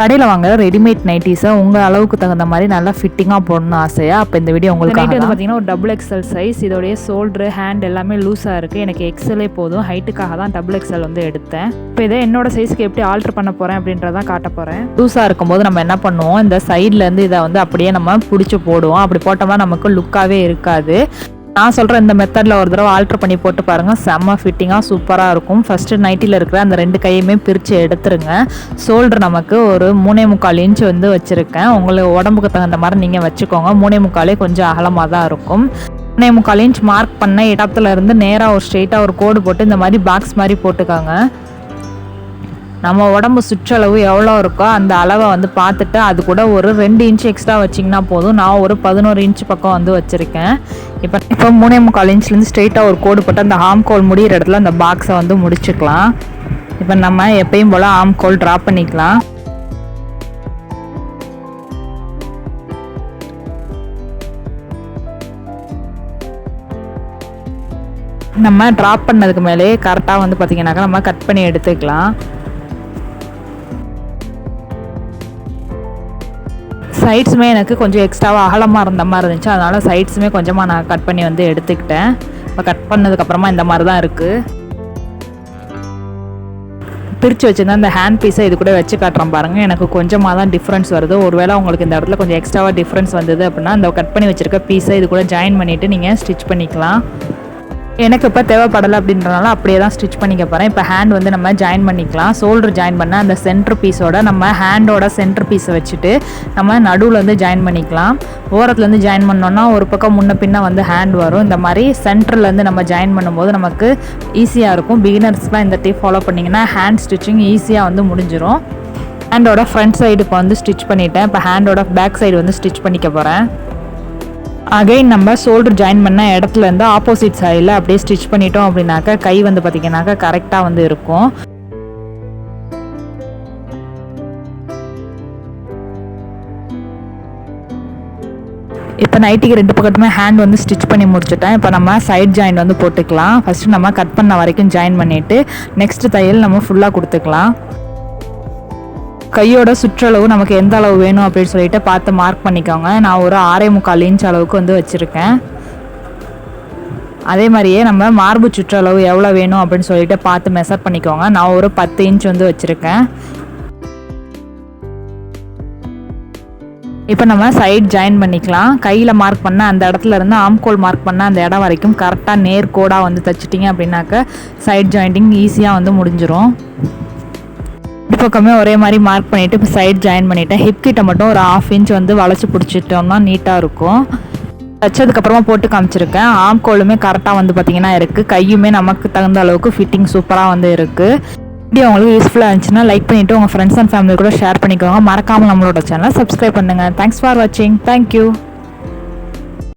கடையில் வாங்குற ரெடிமேட் நைட்டிஸை உங்கள் அளவுக்கு தகுந்த மாதிரி நல்லா ஃபிட்டிங்காக போடணும்னு ஆசையா? அப்போ இந்த வீடியோ உங்களுக்கு நைட் வந்து வந்து பார்த்தீங்கன்னா ஒரு டபுள் எக்ஸல் சைஸ் இதோடைய ஷோல்டரு ஹேண்ட் எல்லாமே லூஸாக இருக்குது எனக்கு எக்ஸலே போதும். ஹைட்டுக்காக தான் டபுள் எக்ஸல் வந்து எடுத்தேன். இப்போ இதை என்னோட சைஸ்க்கு எப்படி ஆல்ட்ரு பண்ண போகிறேன் அப்படின்றதான் காட்ட போகிறேன் லூஸாக இருக்கும்போது நம்ம என்ன பண்ணுவோம்? இந்த சைட்லேருந்து இதை வந்து அப்படியே நம்ம பிடிச்சி போடுவோம். அப்படி போட்டோம்னா நமக்கு லுக்காகவே இருக்காது. நான் சொல்கிற இந்த மெத்தடில் ஒரு தடவை ஆல்ட்ரு பண்ணி போட்டு பாருங்கள் செம்ம ஃபிட்டிங்காக சூப்பராக இருக்கும். ஃபஸ்ட்டு நைட்டியில் இருக்கிற அந்த ரெண்டு கையுமே பிரித்து எடுத்துருங்க. ஷோல்டர் நமக்கு ஒரு மூணே முக்கால் இன்ச் வந்து வச்சுருக்கேன். உங்களுக்கு உடம்புக்கு தகுந்த மாதிரி நீங்கள் வச்சுக்கோங்க. மூணே முக்காலே கொஞ்சம் அகலமாக தான் இருக்கும். மூணே முக்கால் இன்ச் மார்க் பண்ண இடத்துல இருந்து நேராக ஒரு ஸ்ட்ரெயிட்டாக ஒரு கோடு போட்டு இந்த மாதிரி பாக்ஸ் மாதிரி போட்டுக்காங்க. நம்ம உடம்பு சுற்றளவு எவ்வளோ இருக்கோ அந்த அளவை வந்து பார்த்துட்டு அது கூட ஒரு ரெண்டு இன்ச் எக்ஸ்ட்ரா வச்சிங்கன்னா போதும். நான் ஒரு பதினோரு இன்ச் பக்கம் வந்து வச்சுருக்கேன். இப்போ இப்போ மூணே முக்கால் இன்ச்லேருந்து ஸ்ட்ரெயிட்டாக ஒரு கோடு போட்டு அந்த ஆம் கோல் முடிகிற இடத்துல அந்த பாக்ஸை வந்து முடிச்சுக்கலாம். இப்போ நம்ம எப்பயும் போல் ஆம் கோல் ட்ரா பண்ணிக்கலாம். நம்ம ட்ராப் பண்ணதுக்கு மேலே கரெக்டாக வந்து பார்த்திங்கனாக்கா நம்ம கட் பண்ணி எடுத்துக்கலாம். சைட்ஸுமே எனக்கு கொஞ்சம் எக்ஸ்ட்ராவாக அகலமாக இருந்த மாதிரி இருந்துச்சு. அதனால் சைட்ஸுமே கொஞ்சமாக நான் கட் பண்ணி வந்து எடுத்துக்கிட்டேன். இப்போ கட் பண்ணதுக்கப்புறமா இந்த மாதிரி தான் இருக்குது பிரித்து வச்சுருந்தா இந்த ஹேண்ட் பீஸை இது கூட வச்சு காட்டுறேன் பாருங்கள் எனக்கு கொஞ்சமாக தான் டிஃப்ரென்ஸ் வருது. ஒருவேளை உங்களுக்கு இந்த இடத்துல கொஞ்சம் எக்ஸ்ட்ராவாக டிஃப்ரென்ஸ் வந்தது அப்படின்னா இந்த கட் பண்ணி வச்சுருக்க பீஸை இது கூட ஜாயின் பண்ணிவிட்டு நீங்கள் ஸ்டிச் பண்ணிக்கலாம். எனக்கு இப்போ தேவைப்படலை அப்படின்றனால அப்படியே தான் ஸ்டிச் பண்ணிக்க போகிறேன் இப்போ ஹேண்ட் வந்து நம்ம ஜாயின் பண்ணிக்கலாம். ஷோல்டர் ஜாயின் பண்ண அந்த சென்டர் பீஸோட நம்ம ஹேண்டோட சென்டர் பீஸை வச்சுட்டு நம்ம நடுவில் வந்து ஜாயின் பண்ணிக்கலாம். ஓரத்துலேருந்து ஜாயின் பண்ணோன்னா ஒரு பக்கம் முன்ன பின்ன வந்து ஹேண்ட் வரும். இந்த மாதிரி சென்டர்லேருந்து நம்ம ஜாயின் பண்ணும்போது நமக்கு ஈஸியாக இருக்கும். பிகினர்ஸ்லாம் இந்த டிப் ஃபாலோ பண்ணிங்கன்னா ஹேண்ட் ஸ்டிச்சிங் ஈஸியாக வந்து முடிஞ்சிடும் ஹேண்டோட ஃப்ரண்ட் சைடு இப்போ வந்து ஸ்டிச் பண்ணிட்டேன். இப்போ ஹேண்டோட பேக் சைடு வந்து ஸ்டிச் பண்ணிக்க போகிறேன் அகைன் நம்ம ஷோல்டர் ஜாயின் பண்ண இடத்துல இருந்து ஆப்போசிட் சைடில் அப்படியே ஸ்டிச் பண்ணிட்டோம் அப்படின்னாக்கா கை வந்து பார்த்திங்கனாக்கா கரெக்டாக வந்து இருக்கும். இப்போ நைட்டிக்கு ரெண்டு பக்கத்துமே ஹேண்ட் வந்து ஸ்டிச் பண்ணி முடிச்சுட்டேன். இப்போ நம்ம சைட் ஜாயின் வந்து போட்டுக்கலாம். ஃபஸ்ட்டு நம்ம கட் பண்ண வரைக்கும் ஜாயின் பண்ணிவிட்டு நெக்ஸ்ட் தையல் நம்ம ஃபுல்லாக கொடுத்துக்கலாம். கையோட சுற்றளவு நமக்கு எந்த அளவு வேணும் அப்படின்னு சொல்லிட்டு பார்த்து மார்க் பண்ணிக்கோங்க. நான் ஒரு ஆறே முக்கால் இன்ச் அளவுக்கு வந்து வச்சுருக்கேன். அதே மாதிரியே நம்ம மார்பு சுற்றளவு எவ்வளோ வேணும் அப்படின்னு சொல்லிட்டு பார்த்து மெஷர் பண்ணிக்கோங்க. நான் ஒரு பத்து இன்ச் வந்து வச்சுருக்கேன். இப்போ நம்ம சைட் ஜாயின் பண்ணிக்கலாம். கையில் மார்க் பண்ண அந்த இடத்துல இருந்து ஆம்கோல் மார்க் பண்ண அந்த இடம் வரைக்கும் கரெக்டாக நேர் கோடாக வந்து தச்சிட்டிங்க அப்படின்னாக்க சைட் ஜாயிண்டிங் ஈஸியாக வந்து முடிஞ்சிரும். பக்கமே ஒரே மாதிரி மார்க் பண்ணிவிட்டு இப்போ சைட் ஜாயின் பண்ணிவிட்டேன் ஹிப் கிட்ட மட்டும் ஒரு ஆஃப் இன்ச் வந்து வளைச்சி பிடிச்சிட்டோம்னா நீட்டாக இருக்கும். தச்சதுக்கப்புறமா போட்டு காமிச்சிருக்கேன். ஆம் கோலுமே கரெக்டாக வந்து பார்த்திங்கன்னா இருக்குது கையுமே நமக்கு தகுந்த அளவுக்கு ஃபிட்டிங் சூப்பராக வந்து இருக்குது வீடியோ உங்களுக்கு யூஸ்ஃபுல்லாக இருந்துச்சுன்னா லைக் பண்ணிவிட்டு உங்கள் ஃப்ரெண்ட்ஸ் அண்ட் ஃபேமிலி கூட ஷேர் பண்ணிக்கோங்க. மறக்காமல் நம்மளோட சேனலை சப்ஸ்கிரைப் பண்ணுங்கள் தேங்க்ஸ் ஃபார் வாட்சிங் தேங்க்யூ